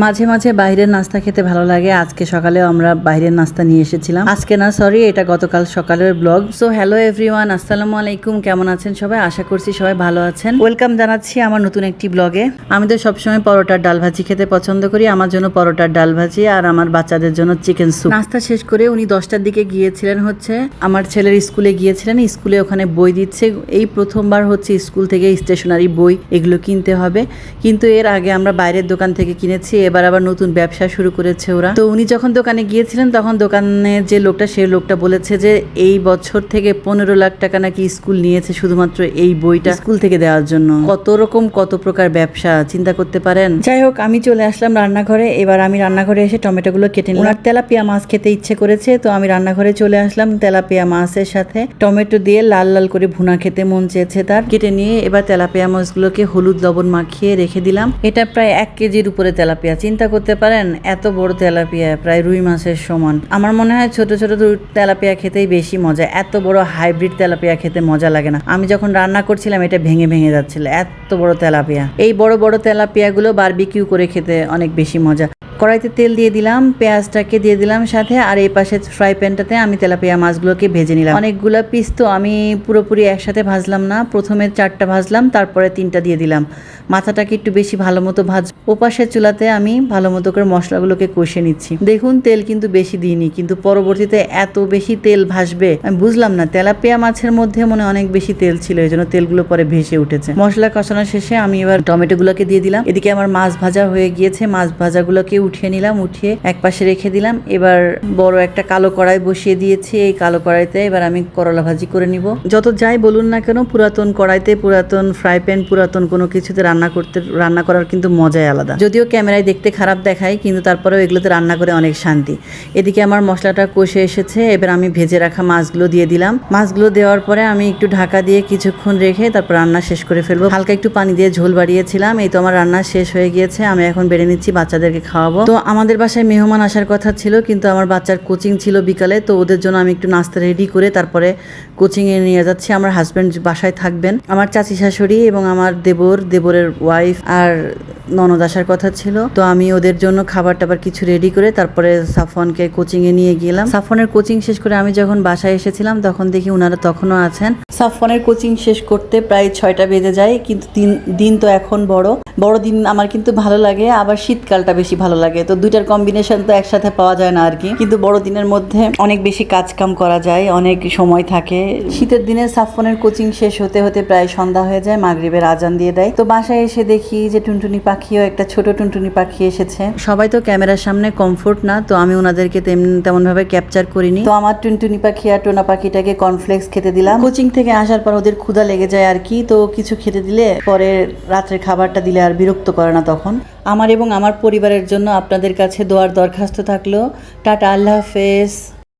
মাঝে মাঝে বাইরের নাস্তা খেতে ভালো লাগে। আজকে সকালেও আমরা বাইরের নাস্তা নিয়ে এসেছিলাম। আজকে না সরি এটা গতকাল সকালের ব্লগ সো হ্যালো এভরিওয়ান আসসালামু আলাইকুম, কেমন আছেন সবাই? আশা করছি সবাই ভালো আছেন। ওয়েলকাম জানাচ্ছি আমার নতুন একটি ব্লগে আমি তো সবসময় পরোটার ডাল ভাজি খেতে পছন্দ করি, আমার জন্য পরোটার ডাল ভাজি আর আমার বাচ্চাদের জন্য চিকেন স্যুপ নাস্তা শেষ করে উনি দশটার দিকে গিয়েছিলেন হচ্ছে, আমার ছেলের স্কুলে গিয়েছিলেন। স্কুলে ওখানে বই দিচ্ছে। এই প্রথমবার হচ্ছে স্কুল থেকে স্টেশনারি বই এগুলো কিনতে হবে। কিন্তু এর আগে আমরা বাইরের দোকান থেকে কিনেছি এবার আবার নতুন ব্যবসা শুরু করেছে ওরা। তো উনি যখন দোকানে গিয়েছিলেন, তখন দোকানে যে লোকটা সেই লোকটা বলেছে যে, এই বছর থেকে পনেরো লাখ টাকা নাকি স্কুল নিয়েছে শুধুমাত্র এই বইটা স্কুল থেকে দেওয়ার জন্য। কত রকম, কত প্রকার ব্যবসা, চিন্তা করতে পারেন? যাই হোক, আমি চলে আসলাম রান্নাঘরে। এবার আমি রান্নাঘরে এসে টমেটোগুলো কেটে নিলাম। তেলাপিয়া মাছ খেতে ইচ্ছে করেছে, তো আমি রান্নাঘরে চলে আসলাম তেলাপিয়া মাছের সাথে। টমেটো দিয়ে লাল লাল করে ভুনা খেতে মন চেয়েছে তার। কেটে নিয়ে এবার তেলাপিয়া মাছগুলোকে হলুদ লবণ মাখিয়ে রেখে দিলাম। এটা প্রায় এক কেজির উপরে তেলাপিয়া চিন্তা করতে পারেন, এত বড় তেলাপিয়া প্রায় রুই মাছের সমান। আমার মনে হয় ছোট ছোট তেলাপিয়া খেতেই বেশি মজা, এত বড় হাইব্রিড তেলাপিয়া খেতে মজা লাগে না। আমি যখন রান্না করছিলাম, এটা ভেঙে ভেঙে যাচ্ছিল, এত বড় তেলাপিয়া। এই বড় বড় তেলাপিয়াগুলো বারবিকিউ করে খেতে অনেক বেশি মজা। কড়াইতে তেল দিয়ে দিলাম, পেঁয়াজটাকে দিয়ে দিলাম সাথে, আর এই পাশে ফ্রাই প্যানটাতে আমি তেলাপিয়া মাছগুলোকে ভেজে নিলাম। অনেকগুলো পিস তো আমি পুরোপুরি একসাথে ভাজলাম না, প্রথমে চারটা ভাজলাম, তারপরে তিনটা দিয়ে দিলাম। মাথাটাকে একটু বেশি ভালো মতো ভাজ, ওপাশের চুলাতে আমি ভালো মতো করে মশলাগুলোকে কষে নিচ্ছি। দেখুন, তেল কিন্তু বেশি দিইনি, কিন্তু পরবর্তীতে এত বেশি তেল ভাসবে আমি বুঝলাম না, তেলাপিয়া মাছের মধ্যে মনে অনেক বেশি তেল ছিল, এই জন্য তেলগুলো পরে ভেসে উঠেছে। মশলা কষানো শেষে আমি এবার টমেটোগুলোকে দিয়ে দিলাম। এদিকে আমার মাছ ভাজা হয়ে গিয়েছে, মাছ ভাজাগুলোকে উঠিয়ে নিলাম, উঠিয়ে এক পাশে রেখে দিলাম। এবার বড় একটা কালো কড়াই বসিয়ে দিয়েছি। এই কালো কড়াইতে এবার আমি করলা ভাজি করে নিব। যত যাই বলুন না কেন, পুরাতন কড়াইতে পুরাতন ফ্রাই প্যান, পুরাতন কোনো কিছুতে রান্না করতে, রান্না করার কিন্তু মজাই আলাদা। যদিও ক্যামেরায় দেখতে খারাপ দেখায়, কিন্তু তারপরেও এগুলোতে রান্না করে অনেক শান্তি। এদিকে আমার মশলাটা কষে এসেছে। এবার আমি ভেজে রাখা মাছগুলো দিয়ে দিলাম। মাছগুলো দেওয়ার পরে আমি একটু ঢাকা দিয়ে কিছুক্ষণ রেখে তারপর রান্না শেষ করে ফেলব। হালকা একটু পানি দিয়ে ঝোল বাড়িয়েছিলাম। এই তো আমার রান্না শেষ হয়ে গিয়েছে। আমি এখন বেড়ে নিচ্ছি বাচ্চাদেরকে খাওয়াবো। তো আমাদের বাসায় মেহমান আসার কথা ছিল, কিন্তু আমার বাচ্চার কোচিং ছিল বিকালে, তো ওদের জন্য আমি একটু নাস্তা রেডি করে তারপরে কোচিংয়ে নিয়ে যাচ্ছি। আমার হাজব্যান্ড বাসায় থাকবেন। আমার চাচি শাশুড়ি এবং আমার দেবর, দেবরের ওয়াইফ আর ননদ আসার কথা ছিল। তো আমি ওদের জন্য খাবার টাবার কিছু রেডি করে তারপরে সাফনকে কোচিংয়ে নিয়ে গেলাম। সাফনের কোচিং শেষ করে আমি যখন বাসায় এসেছিলাম, তখন দেখি ওনারা তখনও আছেন। সাফনের কোচিং শেষ করতে প্রায় ছয়টা বেজে যায়, কিন্তু দিন দিন তো এখন বড়। বড় দিন আমার কিন্তু ভালো লাগে, আবার শীতকালটা বেশি ভালো লাগে। তো দুইটার কম্বিনেশন তো একসাথে পাওয়া যায় না আর কি। কিন্তু বড় দিনের মধ্যে অনেক বেশি কাজ কাম করা যায়, অনেক সময় থাকে। শীতের দিনে সাফনের কোচিং শেষ হতে হতে প্রায় সন্ধ্যা হয়ে যায়, মাগরিবের আজান দিয়ে দেয়। তো বাসায় এসে দেখি যে টুনটুনি পাখিও একটা ছোট টুনটুনি পাখি এসেছে। সবাই তো ক্যামেরার সামনে কমফোর্ট না, তো আমি ওনাদেরকে তেমন ভাবে ক্যাপচার করিনি। তো আমার টুনটুনি পাখি আর টোনা পাখিটাকে কর্নফ্লেক্স খেতে দিলাম। কোচিং থেকে আসার পর ওদের ক্ষুধা লেগে যায় আর কি, তো কিছু খেতে দিলে পরে রাত্রের খাবারটা দিলে আর বিরক্ত করে না তখন। আমার এবং আমার পরিবারের জন্য আপনাদের কাছে দোয়ার দরখাস্ত থাকল। টাটা আল্লাহ হাফেজ।